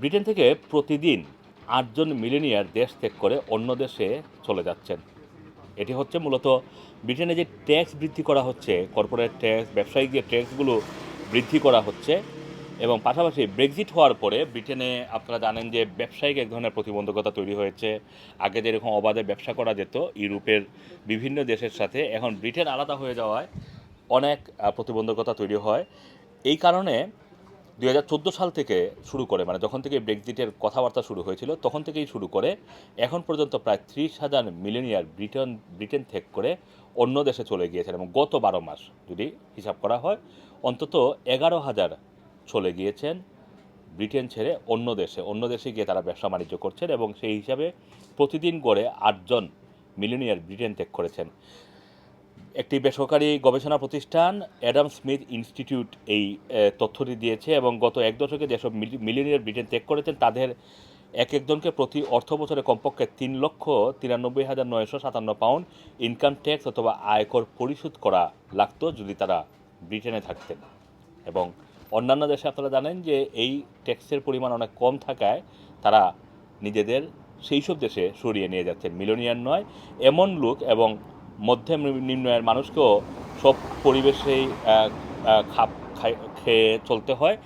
Britain থেকে প্রতিদিন আটজন মিলেনিয়ার দেশ ত্যাগ করে অন্য দেশে চলে যাচ্ছেন। এটি হচ্ছে মূলত ব্রিটেনে যে ট্যাক্স বৃদ্ধি করা হচ্ছে, কর্পোরেট ট্যাক্স, ব্যবসায়িক যে ট্যাক্সগুলো বৃদ্ধি করা হচ্ছে এবং পাশাপাশি ব্রেক্সিট হওয়ার পরে ব্রিটেনে আপনারা জানেন যে ব্যবসায়িক এক ধরনের প্রতিবন্ধকতা তৈরি হয়েছে। আগে যেরকম অবাধে ব্যবসা করা যেত, ইউরোপের বিভিন্ন দেশের সাথে, এখন ব্রিটেন আলাদা হয়ে যাওয়ায় অনেক প্রতিবন্ধকতা তৈরি হয়। এই কারণে দুই হাজার চোদ্দ সাল থেকে শুরু করে মানে যখন থেকে ব্রেক্সিটের কথাবার্তা শুরু হয়েছিল, তখন থেকেই শুরু করে, এখন পর্যন্ত প্রায় ত্রিশ হাজার মিলেনিয়ার ব্রিটেন ব্রিটেন ত্যাগ করে অন্য দেশে চলে গিয়েছেন এবং গত বারো মাস যদি হিসাব করা হয়, অন্তত এগারো হাজার চলে গিয়েছেন ব্রিটেন ছেড়ে অন্য দেশে। অন্য দেশে গিয়ে তারা ব্যবসা বাণিজ্য করছেন এবং সেই হিসাবে প্রতিদিন গড়ে আটজন মিলেনিয়ার ব্রিটেন ত্যাগ করেছেন। একটি বেসরকারি গবেষণা প্রতিষ্ঠান অ্যাডাম স্মিথ ইনস্টিটিউট এই তথ্যটি দিয়েছে এবং গত এক দশকে যেসব মিলিয়নিয়ার ব্রিটেন ত্যাগ করেছেন, তাদের এক একজনকে প্রতি অর্থ বছরে কমপক্ষে তিন লক্ষ তিরানব্বই হাজার নয়শো সাতান্ন পাউন্ড ইনকাম ট্যাক্স অথবা আয়কর পরিশোধ করা লাগতো যদি তারা ব্রিটেনে থাকতেন। এবং অন্যান্য দেশে আপনারা জানেন যে এই ট্যাক্সের পরিমাণ অনেক কম থাকায় তারা নিজেদের সেই সব দেশে সরিয়ে নিয়ে যাচ্ছেন। মিলনিয়ার নয়, এমন লোক এবং মধ্যম নিম্ন আয়ের মানুষকেও সব পরিবেশেই খাপ খেয়ে চলতে হয়।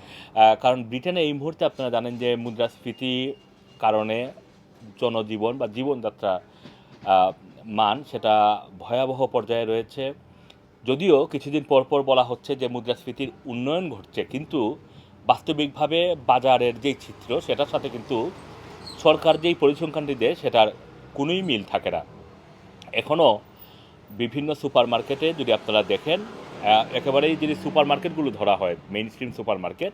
কারণ ব্রিটেনে এই মুহূর্তে আপনারা জানেন যে মুদ্রাস্ফীতি কারণে জনজীবন বা জীবনযাত্রা মান সেটা ভয়াবহ পর্যায়ে রয়েছে। যদিও কিছুদিন পর পর বলা হচ্ছে যে মুদ্রাস্ফীতির উন্নয়ন ঘটছে, কিন্তু বাস্তবিকভাবে বাজারের যেই চিত্র সেটার সাথে কিন্তু সরকার যেই পরিসংখ্যানটি দেয়, সেটার কোনোই মিল থাকে না। এখনও বিভিন্ন সুপার মার্কেটে যদি আপনারা দেখেন একেবারেই যদি সুপার মার্কেটগুলো ধরা হয় মেইন স্ট্রিম সুপার মার্কেট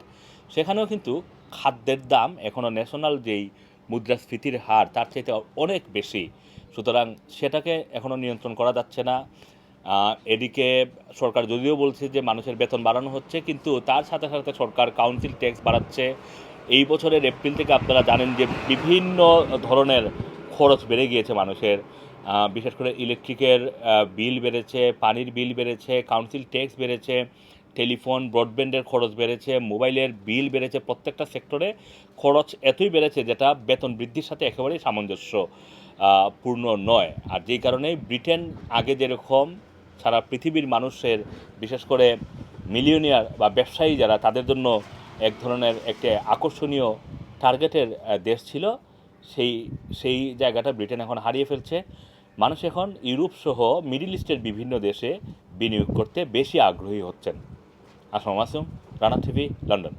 সেখানেও কিন্তু খাদ্যের দাম এখনও ন্যাশনাল যেই মুদ্রাস্ফীতির হার, তার চাইতে অনেক বেশি। সুতরাং সেটাকে এখনও নিয়ন্ত্রণ করা যাচ্ছে না। এদিকে সরকার যদিও বলছে যে মানুষের বেতন বাড়ানো হচ্ছে, কিন্তু তার সাথে সাথে সরকার কাউন্সিল ট্যাক্স বাড়াচ্ছে। এই বছরের এপ্রিল থেকে আপনারা জানেন যে বিভিন্ন ধরনের খরচ বেড়ে গিয়েছে মানুষের। বিশেষ করে ইলেকট্রিকের বিল বেড়েছে, পানির বিল বেড়েছে কাউন্সিল ট্যাক্স বেড়েছে টেলিফোন ব্রডব্যান্ডের খরচ বেড়েছে, মোবাইলের বিল বেড়েছে, প্রত্যেকটা সেক্টরে খরচ এতই বেড়েছে যেটা বেতন বৃদ্ধির সাথে একেবারেই সামঞ্জস্য পূর্ণ নয়। আর যেই কারণে ব্রিটেন আগে যেরকম সারা পৃথিবীর মানুষের, বিশেষ করে মিলিয়নিয়ার বা ব্যবসায়ী যারা, তাদের জন্য এক ধরনের একটি আকর্ষণীয় টার্গেটের দেশ ছিল, সেই সেই জায়গাটা ব্রিটেন এখন হারিয়ে ফেলছে। মানুষ এখন ইউরোপ সহ মিডিল ইস্টের বিভিন্ন দেশে বিনিয়োগ করতে বেশি আগ্রহী হচ্ছেন। Assam আসুম Rana TV, London.